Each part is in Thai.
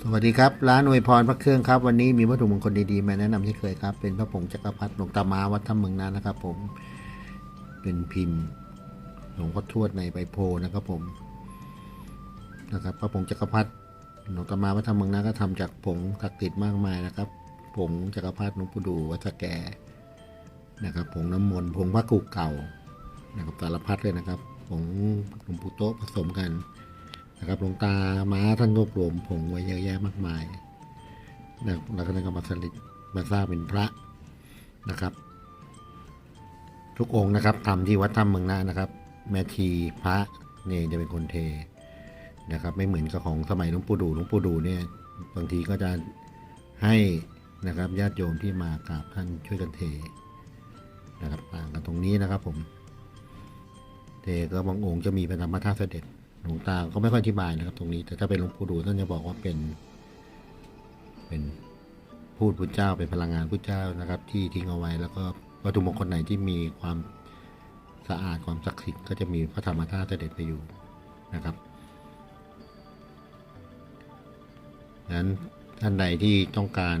สวัสดีครับ ร้านอวยพรพระเครื่องครับ วันนี้มีวัตถุมงคลดีๆ มาแนะนำที่เคยครับ เป็นพระผงจักรพรรดิหลวงตามาวัดถ้ำเมืองนานนะครับ ผมเป็นพิมพ์หลวงพ่อทวดในใบโพนะครับผมนะครับพระผงจักรพรรดิหลวงตามาวัดถ้ำเมืองนานก็ทำจากผงศักดิ์สิทธิ์มากมายนะครับ ผงจักรพรรดิหลวงปู่ดูวัดสแกนะครับผงน้ำมนต์ผงพระกุเก่านะครับสารพัดเลยนะครับผงหลวงปู่โตผสมกัน นะครับหลวงตาม้าท่านรวบรวมผงไว้เยอะแยะมากมายนะแล้วก็นำมาสลิดมาสร้างเป็นพระนะครับ ทุกองค์นะครับทำที่วัดถ้ำเมืองนานะครับ แม่ทีพระเนี่ยจะเป็นคนเทนะครับ ไม่เหมือนกับของสมัยหลวงปู่ดูหลวงปู่ดูเนี่ยบางทีก็จะให้นะครับญาติโยมที่มากราบท่านช่วยกันเทนะครับต่างกันตรงนี้นะครับผม เทก็บางองค์จะมีเป็นธรรมธาตุเสด็จ หลวงตาก็ไม่ค่อยอธิบายนะครับ ตรงนี้ แต่ถ้าเป็นหลวงปู่ดูท่านจะบอกว่าเป็น เป็นพูดพุทธเจ้าเป็นพลังงานพุทธเจ้านะครับ ที่ทิ้งเอาไว้ แล้วก็วัตถุมงคลไหนที่มีความสะอาดความศักดิ์สิทธิ์ก็จะมีพระธรรมธาตุเสด็จไปอยู่นะครับดังนั้นท่านใดที่ต้องการ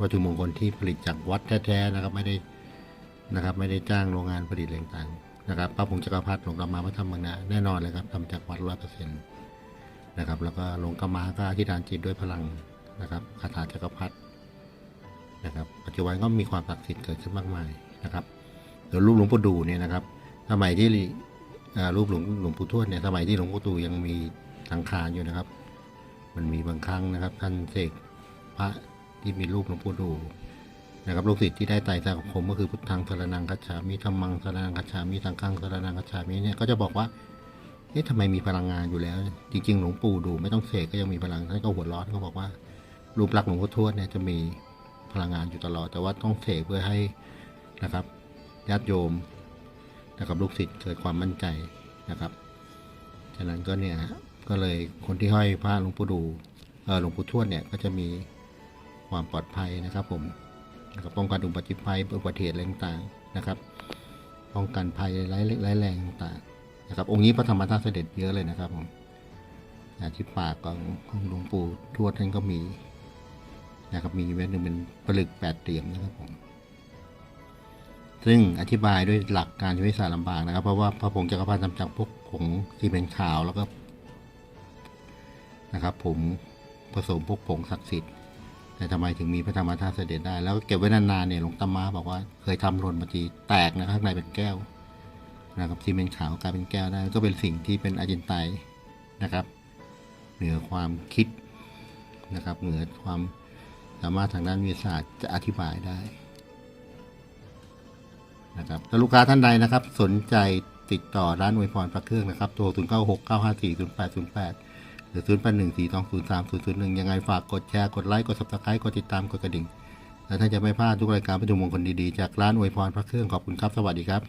วัตถุมงคลที่ผลิตจากวัดแท้ๆนะครับ ไม่ได้นะครับ ไม่ได้จ้างโรงงานผลิตอะไรต่าง นะครับพระผงจักรพรรดิหลวงกรรมาพระธรรมนะแน่นอนเลยครับทำจากวัดร้อยเปอร์เซ็นต์นะครับ แล้วก็หลวงกรรมาก็อธิษฐานจิตด้วยพลังนะครับคาถาจักรพรรดินะครับ ปัจจุบันก็มีความศักดิ์สิทธิ์เกิดขึ้นมากมายนะครับเดี๋ยวรูปหลวงปู่ดูเนี่ยนะครับสมัยที่รูปหลวงหลวงปู่ทวดเนี่ยสมัยที่หลวงปู่ดูยังมีสังขารอยู่นะครับ มันมีบางครั้งนะครับ ท่านเสกพระที่มีรูปหลวงปู่ดู นะครับลูกศิษย์ที่ได้ไต่สกับผมก็คือพุทธังสารนังคัจฉามิธรรมังสารนังคัจฉามิสังฆังสารนังคัจฉามิเนี่ยก็จะบอกว่าเอ๊ะทำไมมีพลังงานอยู่แล้ว จริงๆ หลวงปู่ดูไม่ต้องเสกก็ยังมีพลังท่านก็หัวร้อนเขาบอกว่า รูปลักษณ์หลวงพ่อทวดเนี่ยจะมีพลังงานอยู่ตลอด แต่ว่าต้องเสกเพื่อให้นะครับญาติโยมนะครับลูกศิษย์เกิดความมั่นใจนะครับฉะนั้นก็เนี่ยฮะก็เลยคนที่ห้อยพระหลวงปู่ดูเออหลวงปู่ทวดเนี่ยก็จะมีความปลอดภัยนะครับผม นะครับป้องกันอุบัติภัยอุบัติเหตุอะไรต่างๆนะครับ ป้องกันภัยร้ายร้ายแรงต่างๆนะครับ องค์นี้พระธรรมธาตุเสด็จเยอะเลยนะครับผมอ่าที่ปากของของหลวงปู่ทวดท่านก็มีนะครับมีเว้นหนึ่งเป็นผลึกแปดเหลี่ยมนะครับผมซึ่งอธิบายด้วยหลักการช้วิสาลำบากนะครับ เพราะว่าพระผงจักรพรรดิทำจากพวกผงซีเมนขาวแล้วก็นะครับผมผสมพวกผงศักดิ์สิทธิ์ แต่ทำไมถึงมีพระธรรมธาตุเสด็จได้ แล้วเก็บไว้นานๆเนี่ยหลวงตามาบอกว่าเคยทำหล่นมาทีแตกนะข้างในเป็นแก้วนะครับที่เป็นขาวกลายเป็นแก้วได้ก็เป็นสิ่งที่เป็นอาจินไตยนะครับ เหนือความคิดนะครับ เหนือความสามารถทางด้านวิทยาศาสตร์จะอธิบายได้นะครับถ้าลูกค้าท่านใดนะครับ สนใจติดต่อร้านอวยพรพระเครื่องนะครับโทร0 9 6 9 5 4 0 8 0 8 หรืองศูนย์สามศูนย์หนึ่งยังไงฝากกดแชร์กดไลค์กดซับสไครต์กดติดตามกดกระดิ่ง และท่านจะไม่พลาดทุกรายการประชุมมงคลดีๆ จากร้านอวยพรพระเครื่องขอบคุณครับ สวัสดีครับ